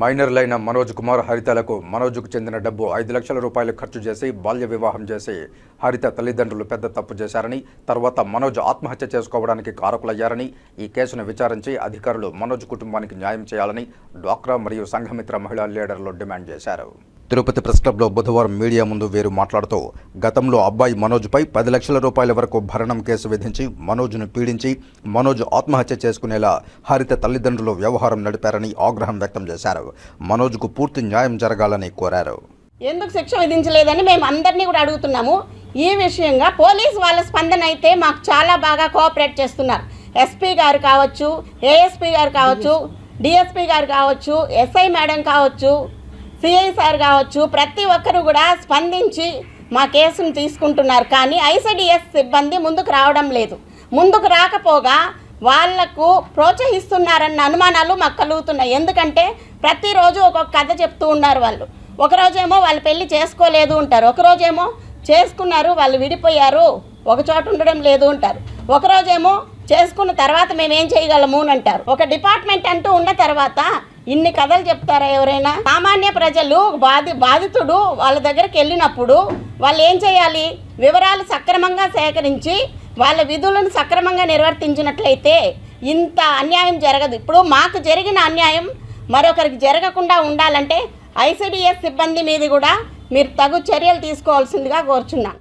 మైనర్లైన మనోజ్ కుమార్ హరితలకు మనోజ్కు చెందిన డబ్బు ఐదు లక్షల రూపాయలు ఖర్చు చేసి బాల్య వివాహం చేసి హరిత తల్లిదండ్రులు పెద్ద తప్పు చేశారని తర్వాత మనోజ్ ఆత్మహత్య చేసుకోవడానికి కారకులయ్యారని ఈ కేసును విచారించి అధికారులు మనోజ్ కుటుంబానికి న్యాయం చేయాలని డ్వాక్రా మరియు సంఘమిత్ర మహిళా లీడర్లు డిమాండ్ చేశారు. తిరుపతి ప్రెస్ క్లబ్లో బుధవారం మీడియా ముందు వీరు మాట్లాడుతూ గతంలో అబ్బాయి మనోజ్పై పది లక్షల రూపాయల వరకు భరణం కేసు విధించి మనోజ్ను పీడించి మనోజ్ ఆత్మహత్య చేసుకునేలా హరిత తల్లిదండ్రులు వ్యవహారం నడిపారని ఆగ్రహం వ్యక్తం చేశారు. మనోజ్కు పూర్తి న్యాయం జరగాలని కోరారు. ఎందుకు శిక్ష విధించలేదని మేము అందరినీ కూడా అడుగుతున్నాము. ఈ విషయంగా పోలీస్ వాళ్ళ స్పందన అయితే మాకు చాలా బాగా కోఆపరేట్ చేస్తున్నారు. ఎస్పీ గారు కావచ్చు ఏఎస్పీ గారు కావచ్చు డిఎస్పీ గారు కావచ్చు ఎస్ఐ మేడం కావచ్చు సిఐ సార్ కావచ్చు ప్రతి ఒక్కరు కూడా స్పందించి మా కేసును తీసుకుంటున్నారు. కానీ ఐసిడిఎస్ సిబ్బంది ముందుకు రావడం లేదు. ముందుకు రాకపోగా వాళ్ళకు ప్రోత్సహిస్తున్నారన్న అనుమానాలు మాకు కలుగుతున్నాయి ఎందుకంటే ప్రతిరోజు ఒక్కొక్క కథ చెప్తూ ఉన్నారు వాళ్ళు. ఒకరోజేమో వాళ్ళు పెళ్ళి చేసుకోలేదు ఉంటారు. ఒకరోజేమో చేసుకున్నారు వాళ్ళు విడిపోయారు ఒక చోట ఉండడం లేదు ఉంటారు. ఒకరోజేమో చేసుకున్న తర్వాత మేము ఏం చేయగలము అని అంటారు. ఒక డిపార్ట్మెంట్ అంటూ ఉన్న తర్వాత ఇన్ని కథలు చెప్తారా ఎవరైనా? సామాన్య ప్రజలు బాధి బాధితుడు వాళ్ళ దగ్గరికి వెళ్ళినప్పుడు వాళ్ళు ఏం చేయాలి? వివరాలు సక్రమంగా సేకరించి వాళ్ళ విధులను సక్రమంగా నిర్వర్తించినట్లయితే ఇంత అన్యాయం జరగదు. ఇప్పుడు మాకు జరిగిన అన్యాయం మరొకరికి జరగకుండా ఉండాలంటే ఐసిడిఎస్ సిబ్బంది మీద కూడా మీరు తగు చర్యలు తీసుకోవాల్సిందిగా కోరుచున్నాను.